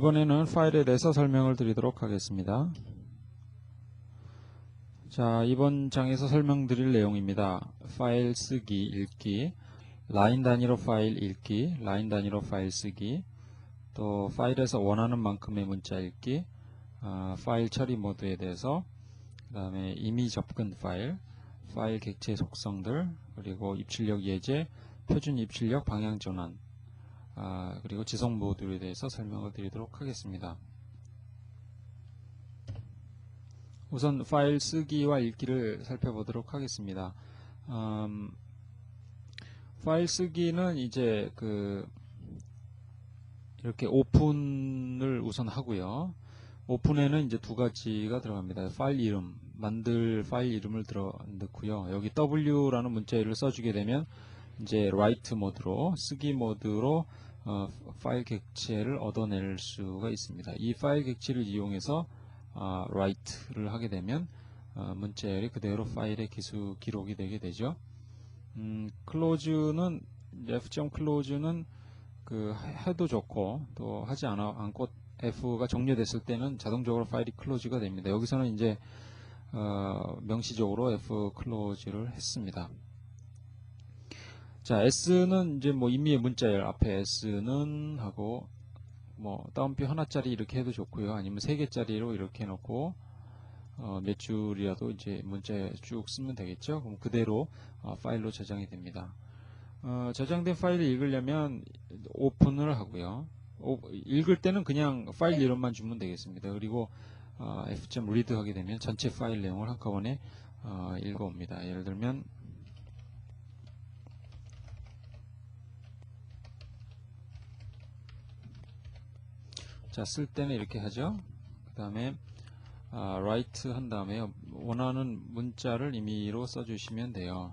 이번에는 파일에 대해서 설명을 드리도록 하겠습니다. 자, 이번 장에서 설명드릴 내용입니다. 파일 쓰기, 읽기, 라인 단위로 파일 읽기, 라인 단위로 파일 쓰기, 또 파일에서 원하는 만큼의 문자 읽기, 아, 파일 처리 모드에 대해서, 그 다음에 이미 접근 파일, 파일 객체 속성들, 그리고 입출력 예제, 표준 입출력 방향 전환, 아, 그리고 지속 모듈에 대해서 설명을 드리도록 하겠습니다. 우선 파일 쓰기와 읽기를 살펴보도록 하겠습니다. 음, 파일 쓰기는 이제 그 이렇게 오픈을 우선 하고요. 오픈에는 이제 두 가지가 들어갑니다. 파일 이름, 만들 파일 이름을 들어 넣고요. 여기 W라는 문자열을 써주게 되면 이제 write 모드로 쓰기 모드로 어, 파일 객체를 얻어낼 수가 있습니다. 이 파일 객체를 이용해서 어, write를 하게 되면 어, 문자열이 그대로 파일에 기수 기록이 되게 되죠. 음, close는 f.close는 그 해도 좋고 또 하지 않아 않고 f가 종료됐을 때는 자동적으로 파일이 close가 됩니다. 여기서는 이제 어, 명시적으로 f close를 했습니다. 자, S는 이제 뭐 임의의 문자열 앞에 S는 하고 뭐 다운표 하나짜리 이렇게 해도 좋고요. 아니면 세 개짜리로 이렇게 해놓고 어, 몇 줄이라도 이제 문자에 쭉 쓰면 되겠죠. 그럼 그대로 어, 파일로 저장이 됩니다. 어, 저장된 파일을 읽으려면 오픈을 하고요. 오, 읽을 때는 그냥 파일 이름만 주면 되겠습니다. 그리고 어, f.read 하게 되면 전체 파일 내용을 한꺼번에 어, 읽어옵니다. 예를 들면 자, 쓸 때는 이렇게 하죠. 그 다음에 아, write 한 다음에 원하는 문자를 임의로 써주시면 돼요.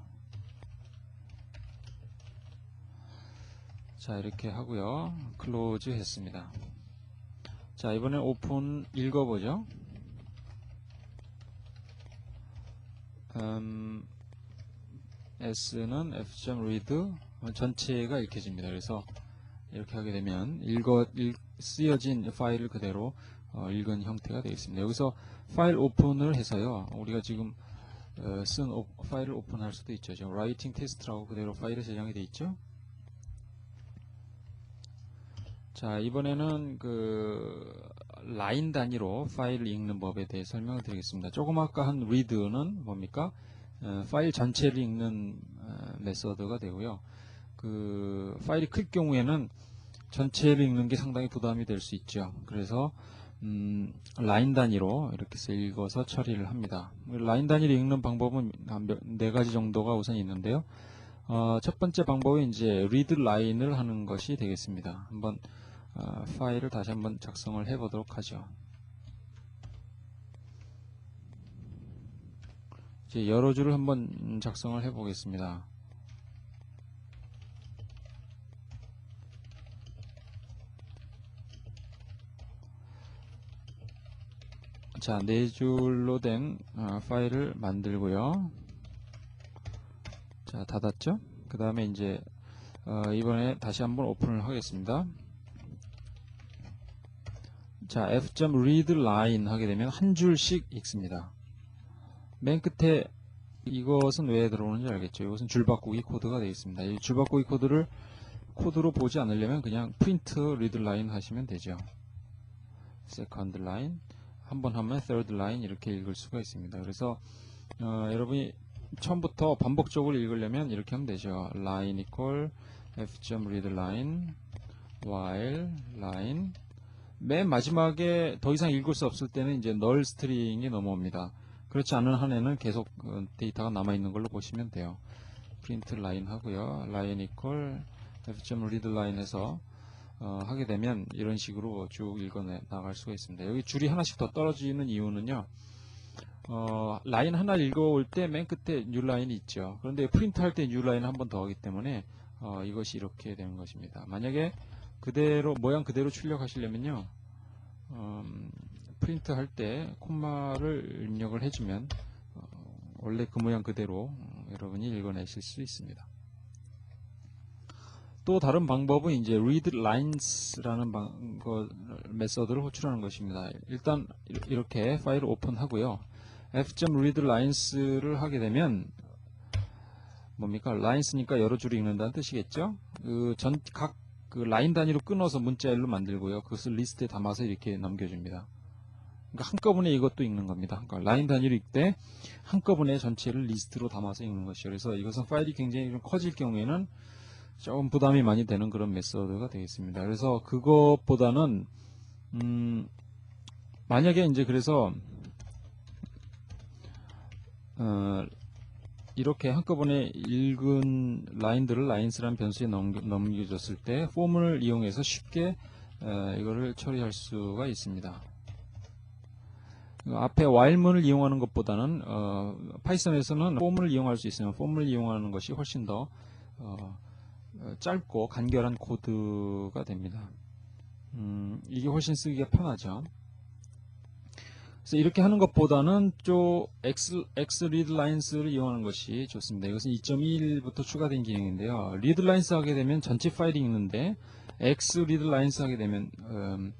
자, 이렇게 하고요. close 했습니다. 자, 이번엔 오픈 읽어보죠. 음, S는 f.read 전체가 읽혀집니다. 그래서 이렇게 하게 되면 읽어 읽, 쓰여진 파일을 그대로 어, 읽은 형태가 되겠습니다. 여기서 파일 오픈을 해서요. 우리가 지금 어, 쓴 오, 파일을 오픈할 수도 있죠. 지금 라이팅 테스트라고 그대로 파일에 저장이 되어 있죠. 자 이번에는 그 라인 단위로 파일을 읽는 법에 대해 설명을 드리겠습니다. 조금 아까 한 read는 뭡니까? 어, 파일 전체를 읽는 어, 메서드가 되고요. 그 파일이 클 경우에는 전체를 읽는 게 상당히 부담이 될 수 있죠. 그래서 음, 라인 단위로 이렇게 읽어서 처리를 합니다. 라인 단위로 읽는 방법은 한네 가지 정도가 우선 있는데요. 어, 첫 번째 방법은 이제 read 라인을 하는 것이 되겠습니다. 한번 어, 파일을 다시 한번 작성을 해 보도록 하죠. 이제 여러 줄을 한번 작성을 해 보겠습니다. 자, 네 줄로 된 어, 파일을 만들고요. 자, 닫았죠? 그 다음에 이제 어, 이번에 다시 한번 오픈을 하겠습니다. 자, f.read line 하게 되면 한 줄씩 읽습니다. 맨 끝에 이것은 왜 들어오는지 알겠죠? 이것은 줄바꾸기 코드가 되어 있습니다. 이 줄바꾸기 코드를 코드로 보지 않으려면 그냥 print read line 하시면 되죠. second line 한번 하면 third line 이렇게 읽을 수가 있습니다. 그래서 어, 여러분이 처음부터 반복적으로 읽으려면 이렇게 하면 되죠. line equal f.read line while line 맨 마지막에 더 이상 읽을 수 없을 때는 이제 null 스트링이 넘어옵니다. 그렇지 않은 한에는 계속 데이터가 남아 있는 걸로 보시면 돼요. print line 하고요. line equal f.read line 해서 어, 하게 되면 이런 식으로 쭉 읽어 나갈 수가 있습니다. 여기 줄이 하나씩 더 떨어지는 이유는요. 어, 라인 하나 읽어올 때 맨 끝에 뉴 라인이 있죠. 그런데 프린트 할 때 뉴 라인 한 번 더 하기 때문에 어, 이것이 이렇게 되는 것입니다. 만약에 그대로 모양 그대로 출력하시려면요. 음, 프린트 할 때 콤마를 입력을 해주면 어, 원래 그 모양 그대로 어, 여러분이 읽어내실 수 있습니다. 또 다른 방법은 이제 read lines라는 방, 거, 메서드를 호출하는 것입니다. 일단 이- 이렇게 파일을 오픈하고요. f.read lines를 하게 되면 뭡니까? lines니까 여러 줄을 읽는다는 뜻이겠죠? 그 전각 그 라인 단위로 끊어서 문자열로 만들고요. 그것을 리스트에 담아서 이렇게 넘겨줍니다. 그러니까 한꺼번에 이것도 읽는 겁니다. 그러니까 라인 단위로 읽되 한꺼번에 전체를 리스트로 담아서 읽는 것이죠. 그래서 이것은 파일이 굉장히 좀 커질 경우에는 조금 부담이 많이 되는 그런 메서드가 되겠습니다. 그래서 그것보다는 음, 만약에 이제 그래서 어, 이렇게 한꺼번에 읽은 라인들을 라인스라는 변수에 넘겨, 넘겨 줬을 때 폼을 이용해서 쉽게 어, 이거를 처리할 수가 있습니다. 그 앞에 while문을 이용하는 것보다는 어, 파이썬에서는 폼을 이용할 수 있으면 폼을 이용하는 것이 훨씬 더 어, 어, 짧고 간결한 코드가 됩니다. 음, 이게 훨씬 쓰기가 편하죠. 그래서 이렇게 하는 것보다는 좀 X, X read lines를 이용하는 것이 좋습니다. 이것은 2.1부터 추가된 기능인데요. read lines 하게 되면 전체 파일이 읽는데 X read lines 하게 되면 음,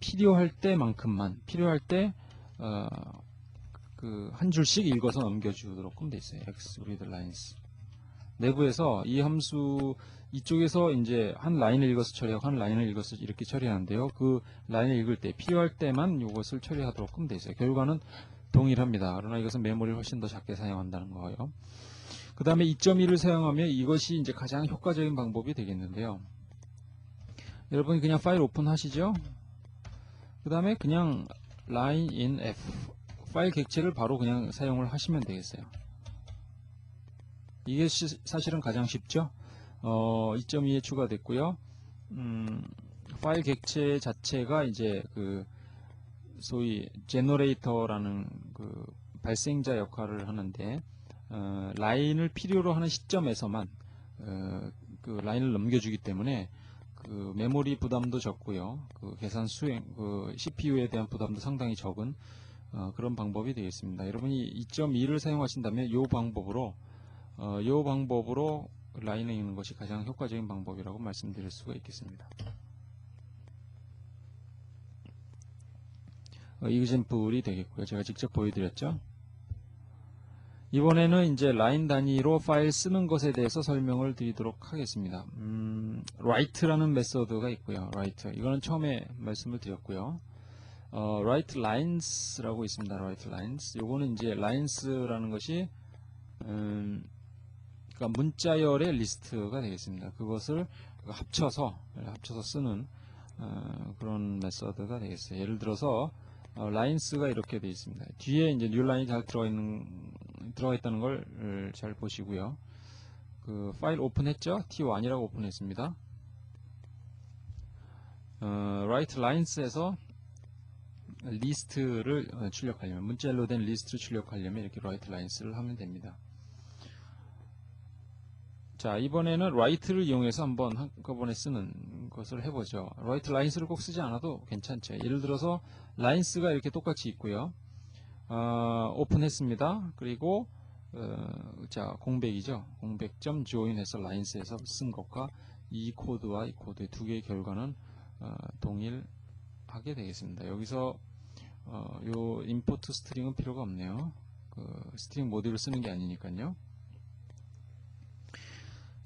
필요할 때만큼만 필요할 때 어, 그한 줄씩 읽어서 넘겨주도록 하면 돼 있어요. X read lines. 내부에서 이 함수 이쪽에서 이제 한 라인을 읽어서 처리하고 한 라인을 읽어서 이렇게 처리하는데요. 그 라인을 읽을 때 필요할 때만 이것을 처리하도록 하면 돼 있어요. 결과는 동일합니다. 그러나 이것은 메모리를 훨씬 더 작게 사용한다는 거예요. 그 다음에 2.1을 사용하면 이것이 이제 가장 효과적인 방법이 되겠는데요. 여러분이 그냥 파일 오픈하시죠. 그 다음에 그냥 line in f 파일 객체를 바로 그냥 사용을 하시면 되겠어요. 이게 시- 사실은 가장 쉽죠. 어, 2.2에 추가됐고요. 음, 파일 객체 자체가 이제 그 소위 제너레이터라는 그 발생자 역할을 하는데 어, 라인을 필요로 하는 시점에서만 어, 그 라인을 넘겨주기 때문에 그 메모리 부담도 적고요. 그 계산 수행, 그 CPU에 대한 부담도 상당히 적은 어, 그런 방법이 되겠습니다. 여러분이 2.2를 사용하신다면 이 방법으로 어, 이 방법으로 라인을 읽는 것이 가장 효과적인 방법이라고 말씀드릴 수가 있겠습니다. 어, 이그젠플이 되겠고요. 제가 직접 보여드렸죠. 이번에는 이제 라인 단위로 파일 쓰는 것에 대해서 설명을 드리도록 하겠습니다. 음, write라는 메서드가 있고요. write 이거는 처음에 말씀을 드렸고요. 어, write lines라고 있습니다. write lines. 요거는 이제 lines라는 것이 음, 그러니까 문자열의 리스트가 되겠습니다. 그것을 합쳐서 합쳐서 쓰는 어, 그런 메서드가 되겠어요. 예를 들어서 어, 라인스가 이렇게 되어 있습니다. 뒤에 이제 뉴 라인이 잘 들어가 있는 들어가 있다는 걸 잘 보시고요. 그 파일 오픈했죠? T1이라고 오픈했습니다. 어, write lines에서 리스트를 어, 출력하려면 문자열로 된 리스트를 출력하려면 이렇게 write lines를 하면 됩니다. 자 이번에는 write를 이용해서 한번 한꺼번에 쓰는 것을 해보죠. write lines를 꼭 쓰지 않아도 괜찮죠. 예를 들어서 lines가 이렇게 똑같이 있고요. 어, 오픈했습니다. 그리고 어, 자 공백이죠. 공백점 join 해서 lines에서 쓴 것과 이 코드와 이 코드의 두 개의 결과는 어, 동일하게 되겠습니다. 여기서 어, 요 import 스트링은 필요가 없네요. 그 스트링 모듈을 쓰는 게 아니니까요.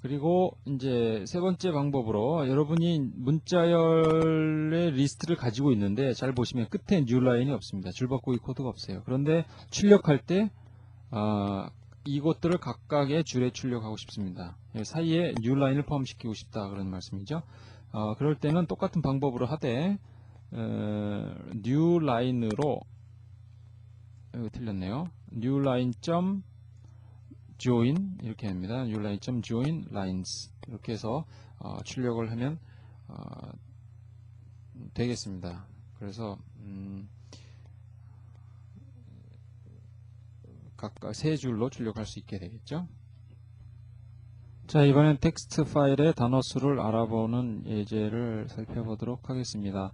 그리고 이제 세 번째 방법으로 여러분이 문자열의 리스트를 가지고 있는데 잘 보시면 끝에 뉴 라인이 없습니다. 줄바꾸기 코드가 없어요. 그런데 출력할 때 아, 이것들을 각각의 줄에 출력하고 싶습니다. 예, 사이에 뉴 라인을 포함시키고 싶다 그런 말씀이죠. 어, 그럴 때는 똑같은 방법으로 하되 어, 뉴 라인으로 여기 틀렸네요. 뉴 라인 점 join 이렇게 합니다. newline.join lines 이렇게 해서 어, 출력을 하면 어, 되겠습니다. 그래서 음, 각각 세 줄로 출력할 수 있게 되겠죠. 자 이번엔 텍스트 파일의 단어 수를 알아보는 예제를 살펴보도록 하겠습니다.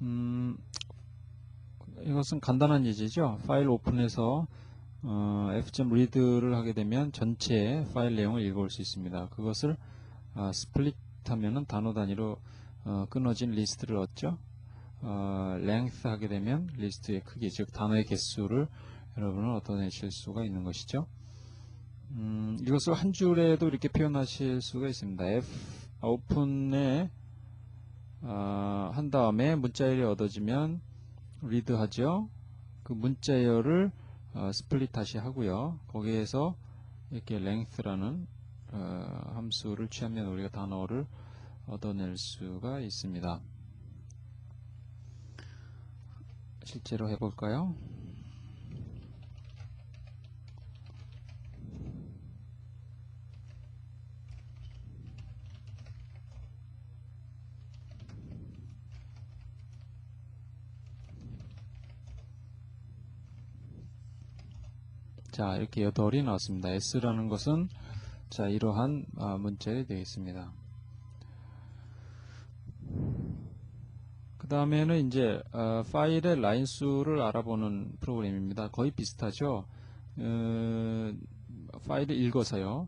음, 이것은 간단한 예제죠. 파일 오픈해서 어, f.read를 하게 되면 전체 파일 내용을 읽어올 수 있습니다. 그것을 아, 스플릿 하면은 단어 단위로 어, 끊어진 리스트를 얻죠. 어, length 하게 되면 리스트의 크기, 즉 단어의 개수를 여러분은 얻어내실 수가 있는 것이죠. 음, 이것을 한 줄에도 이렇게 표현하실 수가 있습니다. F 오픈에 어, 한 다음에 문자열이 얻어지면 read 하죠. 그 문자열을 어, 스플릿 다시 하고요. 거기에서 이렇게 length라는 어, 함수를 취하면 우리가 단어를 얻어낼 수가 있습니다. 실제로 해볼까요? 자 이렇게 여덟이 나왔습니다. S라는 것은 자 이러한 아, 문자에 되어 있습니다. 그 다음에는 이제 어, 파일의 라인 수를 알아보는 프로그램입니다. 거의 비슷하죠. 어, 파일을 읽어서요.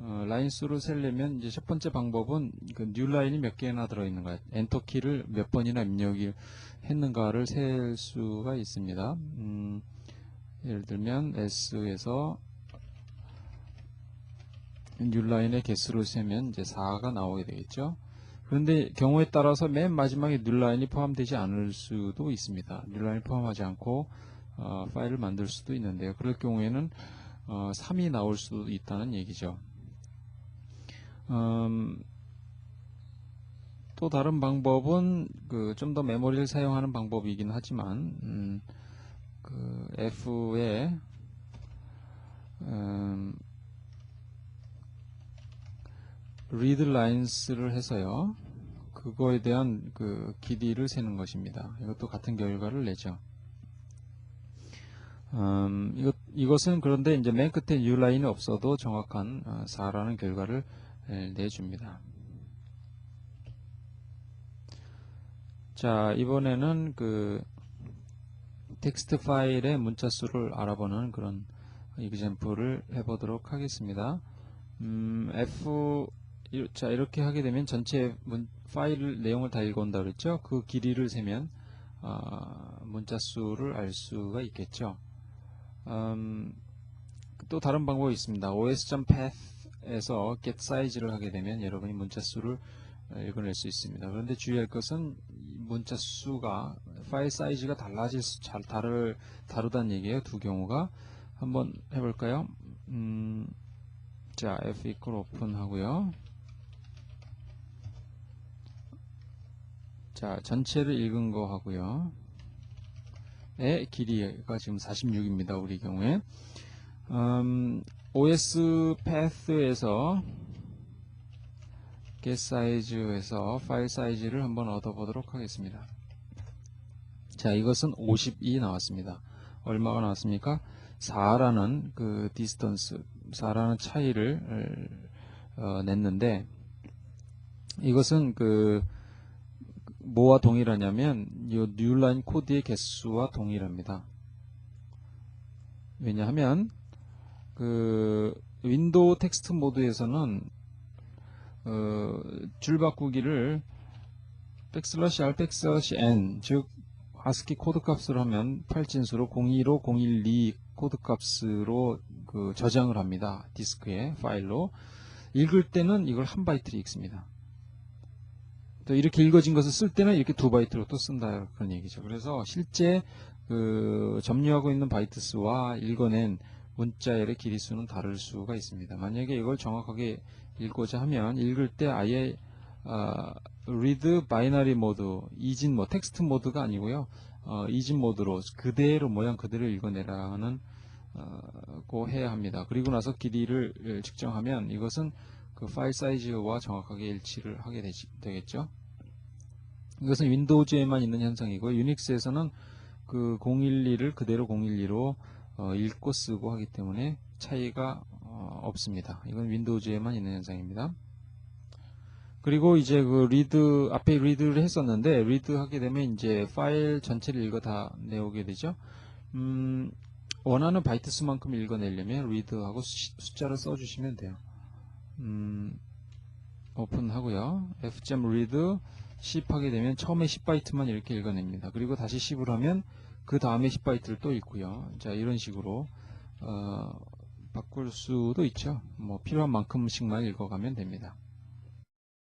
어, 라인 수를 세려면 이제 첫 번째 방법은 그 뉴 라인이 몇 개나 들어있는가, 엔터 키를 몇 번이나 입력을 했는가를 셀 수가 있습니다. 음, 예를 들면 S에서 뉴라인의 개수를 세면 이제 4가 나오게 되겠죠. 그런데 경우에 따라서 맨 마지막에 뉴라인이 포함되지 않을 수도 있습니다. 뉴라인이 포함하지 않고 어, 파일을 만들 수도 있는데요. 그럴 경우에는 어, 3이 나올 수도 있다는 얘기죠. 음, 또 다른 방법은 그 좀 더 메모리를 사용하는 방법이긴 하지만 음, 그 F에 음, read lines를 해서요. 그거에 대한 그 길이를 세는 것입니다. 이것도 같은 결과를 내죠. 음, 이것, 이것은 그런데 이제 맨 끝에 new 라인이 없어도 정확한 어, 4라는 결과를 에, 내줍니다. 자, 이번에는 그 텍스트 파일의 문자 수를 알아보는 그런 이그젠플을 해보도록 하겠습니다. 음, F 이- 자 이렇게 하게 되면 전체 문, 파일 내용을 다 읽어온다 그랬죠? 그 길이를 세면 아, 문자 수를 알 수가 있겠죠. 음, 또 다른 방법이 있습니다. os.path에서 get size를 하게 되면 여러분이 문자 수를 읽어낼 수 있습니다. 그런데 주의할 것은 이 문자 수가 파일 사이즈가 달라질 수, 잘 다를 다르다는 얘기예요. 두 경우가 한번 해볼까요? 음, 자 f equal open 하고요. 자 전체를 읽은 거 하고요. 의 길이가 지금 46입니다. 우리 경우에 음, OS path에서 get size에서 파일 사이즈를 한번 얻어보도록 하겠습니다. 자, 이것은 52 나왔습니다. 얼마가 나왔습니까? 4라는 그 distance, 4라는 차이를 어, 냈는데 이것은 그 뭐와 동일하냐면 이 뉴라인 코드의 개수와 동일합니다. 왜냐하면 그 윈도우 텍스트 모드에서는 어, 줄 바꾸기를 백슬러시 r 백슬러시 n 즉 하스키 코드 값을 하면 8진수로 015, 012 코드 값으로 그 저장을 합니다. 디스크에 파일로 읽을 때는 이걸 한 바이트를 읽습니다. 또 이렇게 읽어진 것을 쓸 때는 이렇게 두 바이트로 또 쓴다 그런 얘기죠. 그래서 실제 그 점유하고 있는 바이트 수와 읽어낸 문자열의 길이 수는 다를 수가 있습니다. 만약에 이걸 정확하게 읽고자 하면 읽을 때 아예 아, read 바이너리 모드, 이진 뭐 텍스트 모드가 아니고요. 어, 이진 모드로 그대로 모양 그대로 읽어내라는 어, 고 해야 합니다. 그리고 나서 길이를 측정하면 이것은 그 파일 사이즈와 정확하게 일치를 하게 되겠죠. 이것은 윈도우즈에만 있는 현상이고 유닉스에서는 그 012를 그대로 012로 어, 읽고 쓰고 하기 때문에 차이가 어, 없습니다. 이건 윈도우즈에만 있는 현상입니다. 그리고 이제 그 리드 앞에 리드를 했었는데 리드 하게 되면 이제 파일 전체를 읽어 다 내오게 되죠. 음, 원하는 바이트 수만큼 읽어내려면 리드하고 숫자를 써주시면 돼요. 음, 오픈하고요. f.read 10 하게 되면 처음에 10바이트만 이렇게 읽어냅니다. 그리고 다시 10을 하면 그 다음에 10바이트를 또 읽고요. 자 이런 식으로 어, 바꿀 수도 있죠. 뭐 필요한 만큼씩만 읽어가면 됩니다.